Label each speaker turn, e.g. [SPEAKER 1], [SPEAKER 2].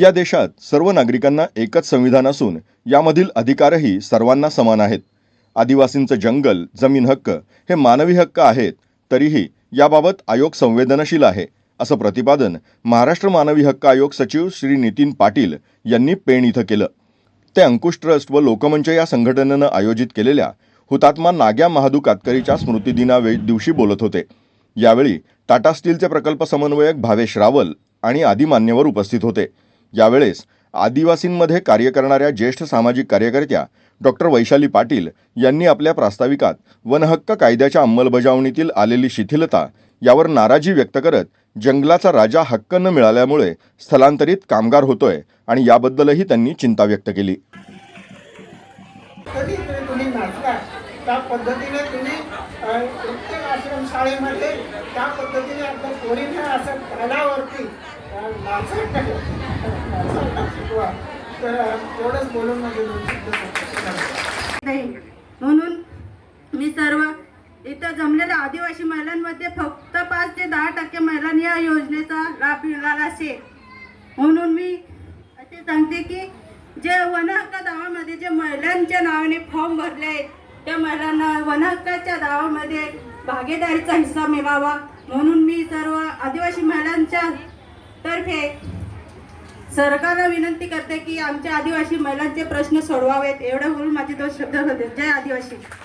[SPEAKER 1] या देशात सर्व नागरिकांना एकच संविधान असून यामधील अधिकारही सर्वांना समान आहेत. आदिवासींचं जंगल जमीन हक्क हे मानवी हक्क आहेत तरीही याबाबत आयोग संवेदनशील आहे असं प्रतिपादन महाराष्ट्र मानवी हक्क आयोग सचिव श्री नितीन पाटील यांनी पेण इथं केलं. ते अंकुश ट्रस्ट व लोकमंच या संघटनेनं आयोजित केलेल्या हुतात्मा नाग्या महादू कातकरीच्या स्मृतिदिना दिवशी बोलत होते. यावेळी टाटा स्टीलचे प्रकल्प समन्वयक भावेश रावल आणि आदी मान्यवर उपस्थित होते. यावेळेस आदिवासींमध्ये कार्य करणाऱ्या ज्येष्ठ सामाजिक कार्यकर्त्या डॉक्टर वैशाली पाटील यांनी आपल्या प्रास्ताविकात वनहक्क कायद्याच्या अंमलबजावणीतील आलेली शिथिलता यावर नाराजी व्यक्त करत जंगलाचा राजा हक्क न मिळाल्यामुळे स्थलांतरित कामगार होतोय आणि याबद्दलही त्यांनी चिंता व्यक्त केली.
[SPEAKER 2] त्या पद्धतीने तुम्ही प्रत्येक आश्रमशाळेमध्ये त्या पद्धतीने आपल्या पोरीने असं कानावरती शिकवा तर एवढंच बोलून म्हणजे माझे
[SPEAKER 3] नाही. म्हणून मी सर्व इथं जमलेल्या आदिवासी महिलांमध्ये फक्त पाच ते दहा टक्के महिलांनी या योजनेचा लाभ मिळाला असेल. म्हणून मी असे सांगते की जे वन हक्क दावामध्ये जे महिलांच्या नावाने फॉर्म भरले आहेत त्या महिलांना वनहक्काच्या दावामध्ये भागीदारीचा हिस्सा मिळावा म्हणून मी सर्व आदिवासी महिलांच्या तर्फे सरकारला विनंती करते की आमच्या आदिवासी महिलांचे प्रश्न सोडवावेत. एवढं बोलून माझे दोन शब्द होते. जय आदिवासी.